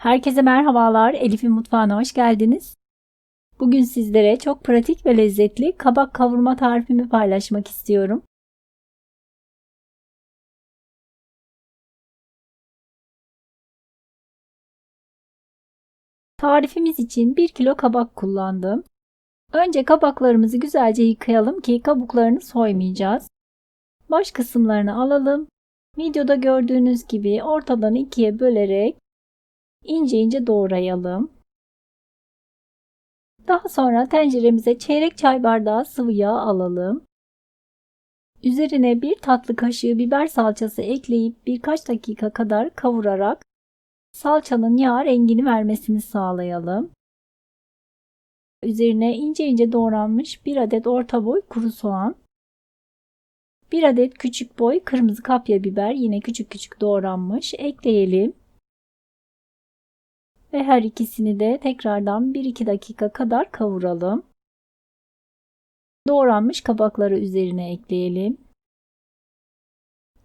Herkese merhabalar. Elif'in mutfağına hoş geldiniz. Bugün sizlere çok pratik ve lezzetli kabak kavurma tarifimi paylaşmak istiyorum. Tarifimiz için 1 kilo kabak kullandım. Önce kabaklarımızı güzelce yıkayalım ki kabuklarını soymayacağız. Baş kısımlarını alalım. Videoda gördüğünüz gibi ortadan ikiye bölerek ince ince doğrayalım. Daha sonra tenceremize çeyrek çay bardağı sıvı yağ alalım. Üzerine bir tatlı kaşığı biber salçası ekleyip birkaç dakika kadar kavurarak salçanın yağ rengini vermesini sağlayalım. Üzerine ince ince doğranmış bir adet orta boy kuru soğan, bir adet küçük boy kırmızı kapya biber yine küçük küçük doğranmış ekleyelim. Ve her ikisini de tekrardan 1-2 dakika kadar kavuralım. Doğranmış kabakları üzerine ekleyelim.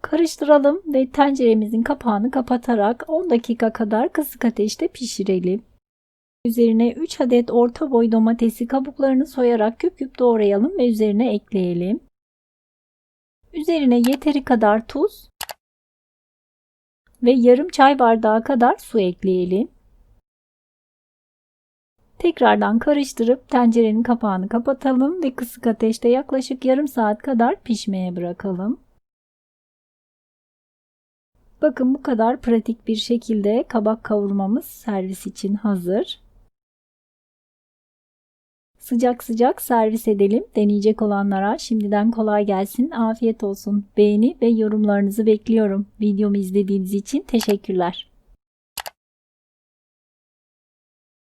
Karıştıralım ve tenceremizin kapağını kapatarak 10 dakika kadar kısık ateşte pişirelim. Üzerine 3 adet orta boy domatesi kabuklarını soyarak küp küp doğrayalım ve üzerine ekleyelim. Üzerine yeteri kadar tuz ve yarım çay bardağı kadar su ekleyelim. Tekrardan karıştırıp tencerenin kapağını kapatalım ve kısık ateşte yaklaşık yarım saat kadar pişmeye bırakalım. Bakın bu kadar pratik bir şekilde kabak kavurmamız servis için hazır. Sıcak sıcak servis edelim. Deneyecek olanlara şimdiden kolay gelsin. Afiyet olsun. Beğeni ve yorumlarınızı bekliyorum. Videomu izlediğiniz için teşekkürler.